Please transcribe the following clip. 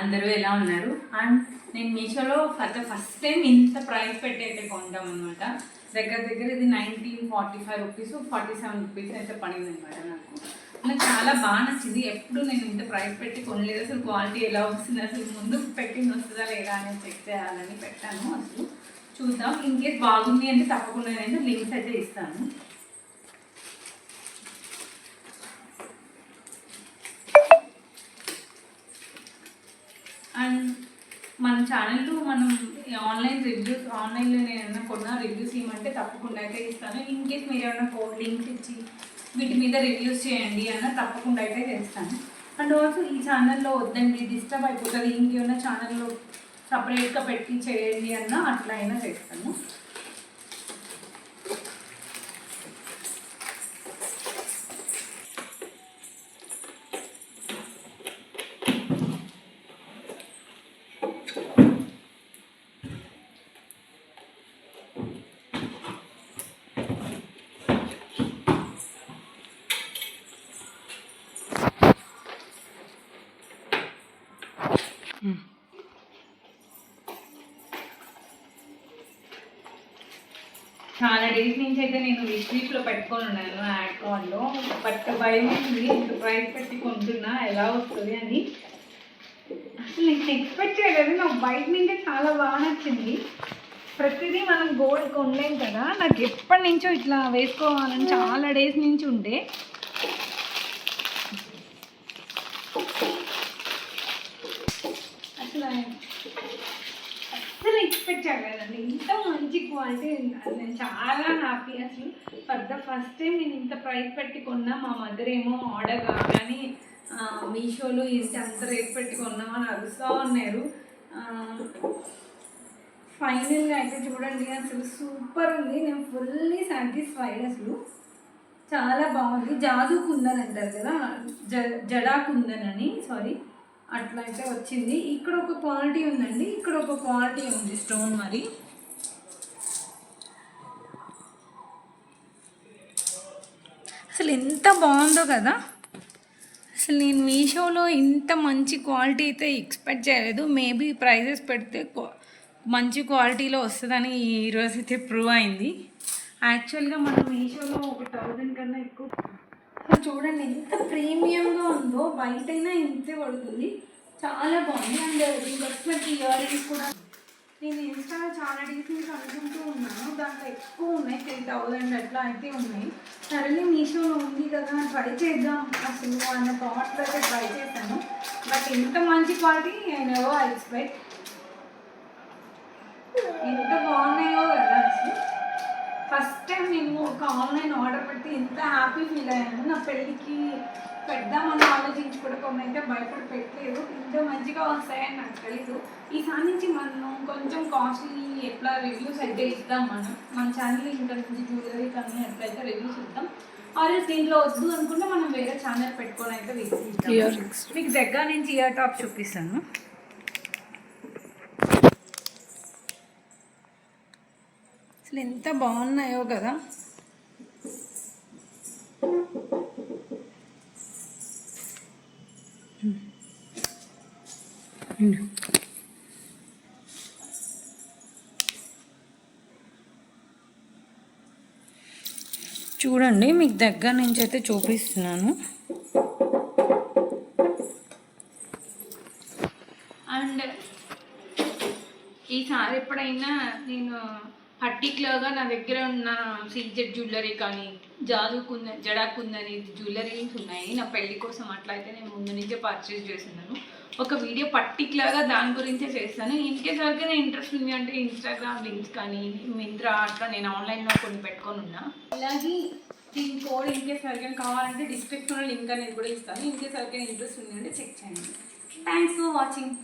అందరూ ఎలా ఉన్నారు? అండ్ నేను మీషోలో ఫర్ ద ఫస్ట్ టైం ఇంత ప్రైస్ పెట్టి అయితే కొంటాం అనమాట దగ్గర దగ్గర ఇది nineteen forty five rupees forty seven rupees అయితే పడింది అనమాట నాకు. నాకు చాలా బాగా నచ్చింది. ఎప్పుడు నేను ఇంత ప్రైస్ పెట్టి కొనలేదు. అసలు క్వాలిటీ ఎలా వస్తుంది? అసలు ముందు పెట్టింది వస్తుందా లేదా అని చెక్ చేయాలని పెట్టాను. అసలు చూద్దాం. ఇన్ కేస్ బాగుంది అంటే తప్పకుండా నేను లింక్స్ అయితే ఇస్తాను అండ్ మన మనం ఆన్లైన్ రివ్యూస్ ఆన్లైన్లో నేను ఏమైనా కొన్నా రివ్యూస్ ఇవ్వమంటే తప్పకుండా అయితే ఇస్తాను. ఇన్ కేస్ మీరు ఏమైనా కోడ్ లింక్స్ ఇచ్చి వీటి మీద రివ్యూస్ చేయండి అన్న తప్పకుండా అయితే చేస్తాను. అండ్ ఆల్సో ఈ ఛానల్లో వద్దండి డిస్టర్బ్ అయిపోతుంది. ఇంకేమైనా ఛానల్లో సపరేట్గా పెట్టి చేయండి అన్న అట్లా అయినా చేస్తాను. చాలా డేస్ నుంచి అయితే నేను విష్ లిస్ట్లో పెట్టుకొని ఉన్నాను యాడ్ కార్డ్లో బట్ భయం ఉంది ఇంత ప్రైస్ పెట్టి కొంటున్నా ఎలా వస్తుంది అని. అసలు నేను ఎక్స్పెక్ట్ చేయలేదు నాకు బయట నుంచే చాలా బాగా నచ్చింది. ప్రతిదీ మనం గోల్డ్ కొనలేం కదా. నాకు ఎప్పటి నుంచో ఇట్లా వేసుకోవాలని చాలా డేస్ నుంచి ఉండే. అసలు అసలు ఎక్స్పెక్ట్ చేయలేదండి ఇంత మంచి క్వాలిటీ నేను చాలా హ్యాపీ అసలు ఫర్ ద ఫస్ట్ టైం నేను ఇంత ప్రైస్ పెట్టి కొన్నా మా మదర్ ఏమో ఆర్డర్ కాగానే మీషోలో ఇంత అంత రేట్ పెట్టి కొన్నామని అరుస్తూ ఉన్నారు. ఫైనల్గా అయితే చూడండి అసలు సూపర్ ఉంది. నేను ఫుల్లీ సాటిస్ఫైడ్ అసలు. చాలా బాగుంది. జాదు కుందన్ అంటారు కదా జ జడా కుందన్ అని సారీ అట్లా అయితే వచ్చింది. ఇక్కడ ఒక క్వాలిటీ ఉందండి. ఇక్కడ ఒక క్వాలిటీ ఉంది స్టోన్ మరి. అసలు ఎంత బాగుందో కదా. అసలు నేను మీషోలో ఇంత మంచి క్వాలిటీ అయితే ఎక్స్పెక్ట్ చేయలేదు. మేబీ ప్రైజెస్ పెడితే మంచి క్వాలిటీలో వస్తుందని ఈరోజు అయితే ప్రూవ్ అయింది. యాక్చువల్గా మనం మీషోలో ఒక థౌజండ్ కన్నా ఎక్కువ చూడండి ఎంత ప్రీమియంగా ఉందో బయటైనా ఇంతే పడుతుంది. చాలా బాగుంది. అండ్ దీనికి వచ్చినట్టు ఇయర్ రింగ్స్ కూడా. నేను ఇన్స్టాలో చాలా డేస్ అనుకుంటూ ఉన్నాను. దాంట్లో ఎక్కువ ఉన్నాయి. త్రీ థౌజండ్ అట్లా అయితే ఉన్నాయి. సరేలే మీషోలో ఉంది కదా ట్రై చేద్దాం. అసలు అన్న థాట్లో అయితే ట్రై చేశాను. బట్ ఎంత మంచి క్వాలిటీ నేను ఎవో ఎక్స్పెక్ట్ ఎంత బాగున్నాయో కదా. ఫస్ట్ టైం నేను ఒక ఆన్లైన్ ఆర్డర్ పెట్టి ఎంత హ్యాపీ ఫీల్ అయ్యాను. నా పెళ్ళికి పెడదామని ఆలోచించి కూడా కొన్ని అయితే భయపడి పెట్టలేదు. ఇంత మంచిగా వస్తాయని నాకు తెలీదు. ఈసారి నుంచి మనం కొంచెం కాస్ట్లీ ఎట్లా రివ్యూస్ అయితే ఇద్దాం మనం? మన ఛానల్ ఇంకా నుంచి జ్యువెలరీ కానీ ఎట్లయితే రివ్యూస్ ఇద్దాం? ఆర్ దీంట్లో వద్దు అనుకుంటే మనం వేరే ఛానల్ పెట్టుకొని అయితే. మీకు దగ్గర నుంచి ఇయర్ టాప్ చూపిస్తాను. అసలు ఎంత బాగున్నాయో కదా. చూడండి మీకు దగ్గర నుంచి అయితే చూపిస్తున్నాను. అండ్ ఈసారి ఎప్పుడైనా నేను పర్టికులర్గా నా దగ్గర ఉన్న సీజెడ్ జ్యువెలరీ కానీ జాదుకుంద జడాకుందని జడా కుందని జ్యువెలరీస్ ఉన్నాయి. నా పెళ్ళి కోసం అట్లా అయితే నేను ముందు నుంచే పర్చేస్ చేస్తున్నాను. ఒక వీడియో పర్టికులర్గా దాని గురించే చేస్తాను. ఇన్ కేస్ వరకు ఇంట్రెస్ట్ ఉంది అంటే ఇన్స్టాగ్రామ్ లింక్స్ కానీ మింత్రా అట్లా నేను ఆన్లైన్లో కొన్ని పెట్టుకొని ఉన్నా. అలాగే దీని కోడ్ ఇన్ కేస్ వరకు కావాలంటే డిస్క్రిప్షన్లో లింక్ అనేది కూడా ఇస్తాను. ఇన్ కేస్ ఇంట్రెస్ట్ ఉంది అంటే చెక్ చేయండి. Thanks for watching